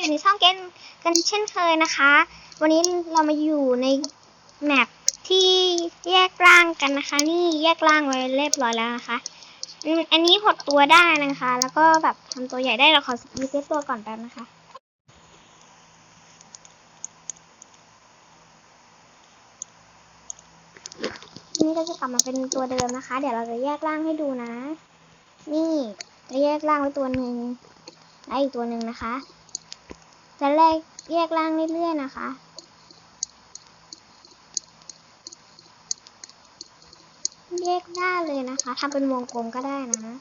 อยู่ในช่องเกนกันเช่นเคยนะคะ วันนี้เรามาอยู่ในแมปที่แยกร่างกันนะคะ นี่แยกร่างไว้เรียบร้อยแล้วนะคะอืมอันนี้หดตัวได้นะคะ แล้วก็แบบทำตัวใหญ่ได้เราขอรีเซ็ตตัวก่อนแป๊บนะคะนี่ก็จะกลับมาเป็นตัวเดิมนะคะ เดี๋ยวเราจะแยกร่างให้ดูนะ นี่จะแยกร่างไว้ตัวหนึ่งและอีกตัวหนึ่งนะคะ จะแลกแยกร่างเรื่อยๆนะคะแยกได้เลยนะคะทำเป็นวงกลมก็ได้นะ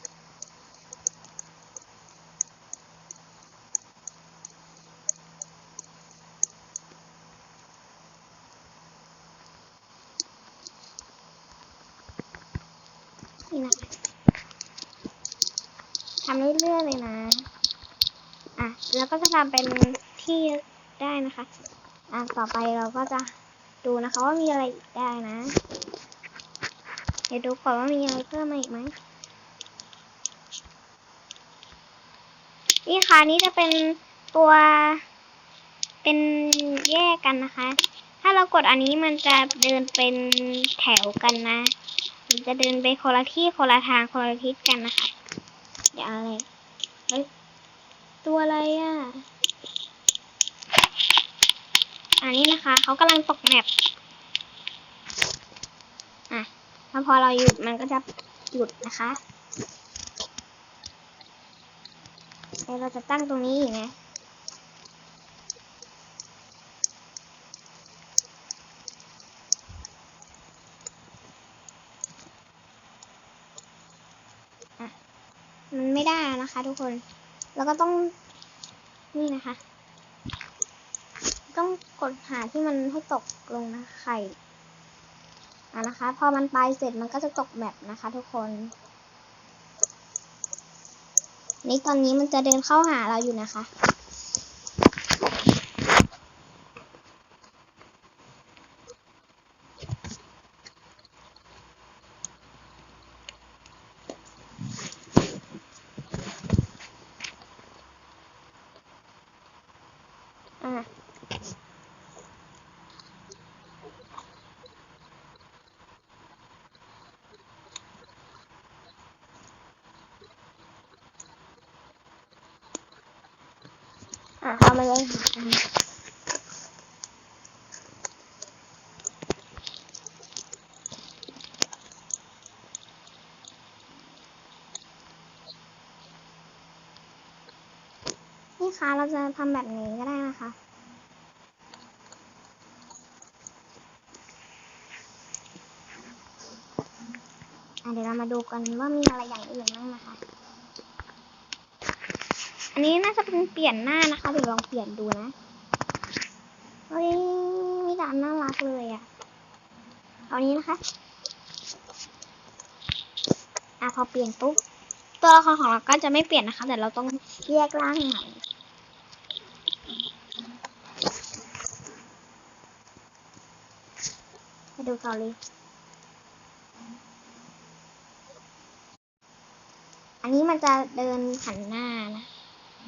นี่นะทำเรื่อยๆเลยนะ อะ แล้วก็จะทำเป็น ที่ได้นะคะอะต่อไปเราก็จะดูนะคะว่ามีอะไรอีกได้นะ เดี๋ยวดูก่อนว่ามีอะไรเพิ่มมาอีกไหมนี่ค่ะนี่จะเป็นตัวเป็นแยกกันนะคะ ถ้าเรากดอันนี้มันจะเดินเป็นแถวกันนะ มันจะเดินไปคนละที่คนละทางคนละทิศกันนะคะ เดี๋ยวอะไรเฮ้ยตัวอะไรอะ อันนี้นะคะเขากำลังตกแมปอะแล้วพอเราหยุดมันก็จะหยุดนะคะแล้วเราจะตั้งตรงนี้อีกนะมันไม่ได้นะคะทุกคน แล้วก็ต้องนี่นะคะ ต้องกดหาที่มันให้ตกลงนะไข่อะนะคะ พอมันไปเสร็จมันก็จะตกแมปนะคะ ทุกคน นี่ตอนนี้มันจะเดินเข้าหาเราอยู่นะคะ อะเอามาเลยนี่ค่ะเราจะทำแบบนี้ก็ได้นะคะอะเดี๋ยวเรามาดูกันว่ามีอะไรอย่างอื่นบ้างนะคะ อันนี้น่าจะเป็นเปลี่ยนหน้านะคะเดี๋ยวลองเปลี่ยนดูนะเฮ้ยมีดานน่ารักเลยอะ่ะ เอานี้นะคะ อะพอเปลี่ยนปุ๊บตัวละครของเราก็จะไม่เปลี่ยนนะคะ แต่เราต้องแยกร่างใหม่ไปดูต่อเลยอันนี้มันจะเดินหันหน้านะ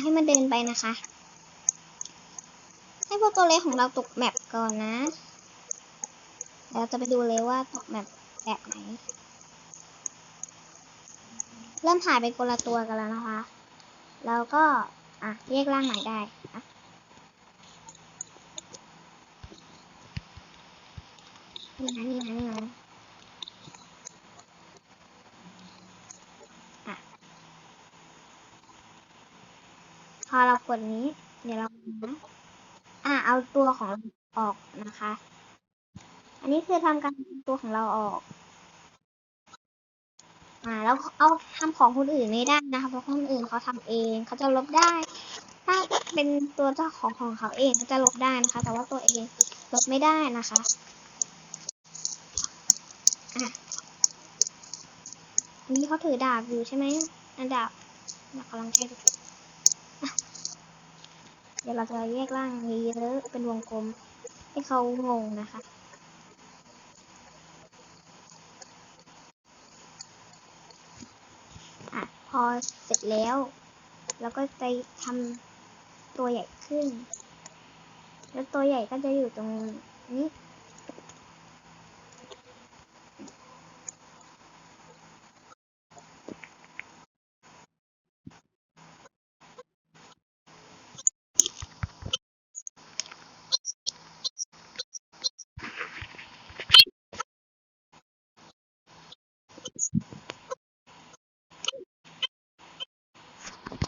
ให้มันเดินไปนะคะ ให้พวกตัวเล็กของเราตกแมปก่อนนะเราจะไปดูเลยว่าตกแมปแบบไหน เริ่มถ่ายไปคนละตัวกันแล้วนะคะแล้วก็อะแยกร่างไหนได้อะนี่นะนี่นะนี่นะอะ พ อเรากดนี้เดี๋ยวเรานอะเอาตัวของเราออกนะคะ อันนี้คือทำการตัวของเราออก อ่าแล้วเอาทำของคนอื่นไม่ได้นะคะเพราะคนอื่นเขาทำเองเขาจะลบได้ ถ้าเป็นตัวเจ้าของของเขาเองเขาจะลบได้นะคะ แต่ว่าตัวเองลบไม่ได้นะคะอะนนี้เขาถือดาบอยู่ใช่ไหมอันดาบกำลังใช้ ดี๋ยวเราจะแยกร่างนี้เยอะเป็นวงกลม ให้เขางงนะคะอะพอเสร็จแล้วเราก็จะทำตัวใหญ่ขึ้น แล้วตัวใหญ่ก็จะอยู่ตรงนี้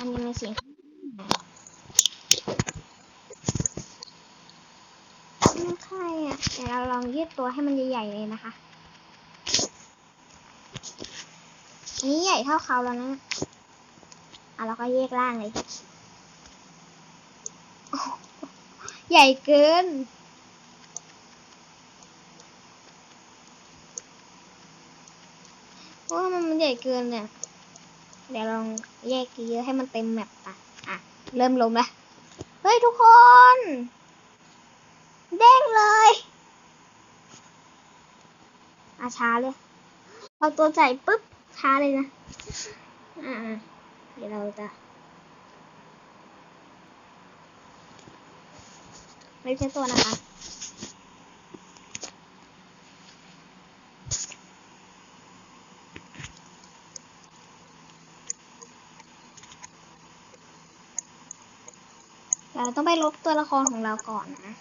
อันนี้มันเสียงไม่ใช่อะเดี๋ยวเราลองยืดตัวให้มันใหญ่ๆเลยนะคะ อันนี้ใหญ่เท่าเขาแล้วนะอะเราก็แยกร่างเลย ใหญ่เกินเพราะว่ามันใหญ่เกินเนี่ย เดี๋ยวลองแยกเยอะให้มันเต็มแมปอะ อะ เริ่มลงแล้วเฮ้ยทุกคน เด้งเลยอะช้าเลย เอาตัวใส่ปุ๊บ ช้าเลยนะ อ่า เดี๋ยวเราจะไม่ใช่ตัวนะคะ ต้องไปลบตัวละครของเราก่อนนะ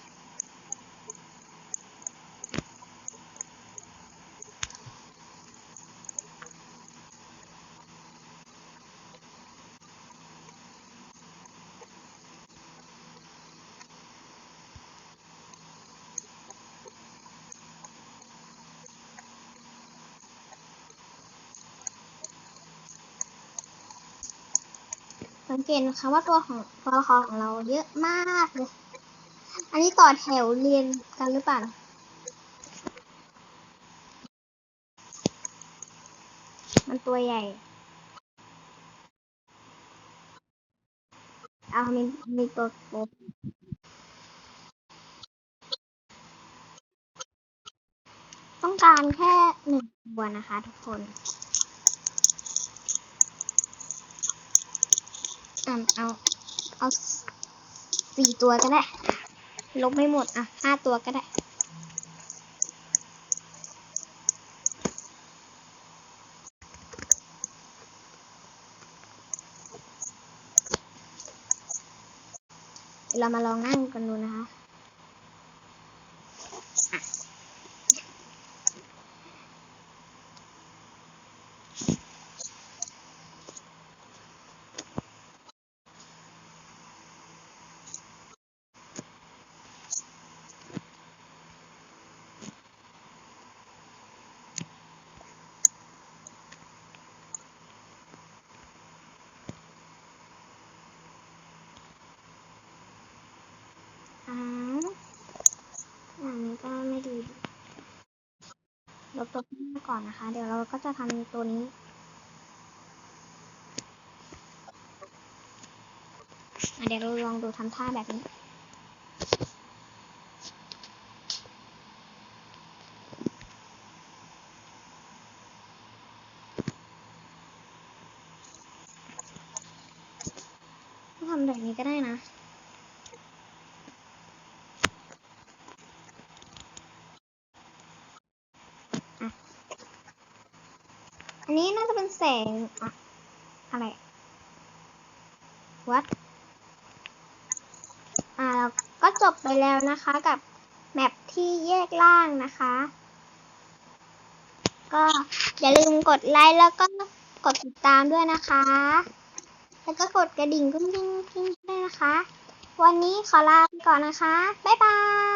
สังเกตนะคะว่าตัวของตัวละครของเราเยอะมากเลย อันนี้ต่อแถวเรียนกันหรือเปล่ามันตัวใหญ่ เอามีมีตัวโปรต้องการแค่หนึ่งตัวนะคะทุกคน อะเอา เอาสี่ตัวก็ได้ ลบไม่หมดอะห้าตัวก็ได้ เรามาลองนั่งกันดูนะคะ ลบตัวขึ้นมาก่อนนะคะ เดี๋ยวเราก็จะทำตัวนี้ เดี๋ยวเราลองดูทำท่าแบบนี้ทำแบบนี้ก็ได้นะ อันนี้น่าจะเป็น แสงอะอะไรวัดอ่าก็จบไปแล้วนะคะกับแมปที่แยกล่างนะคะ ก็อย่าลืมกดไลค์แล้วก็กดติดตามด้วยนะคะ แล้วก็กดกระดิ่งกุ้งกิ้งกิ้งด้วยนะคะ วันนี้ขอลาไปก่อนนะคะ บ๊ายบาย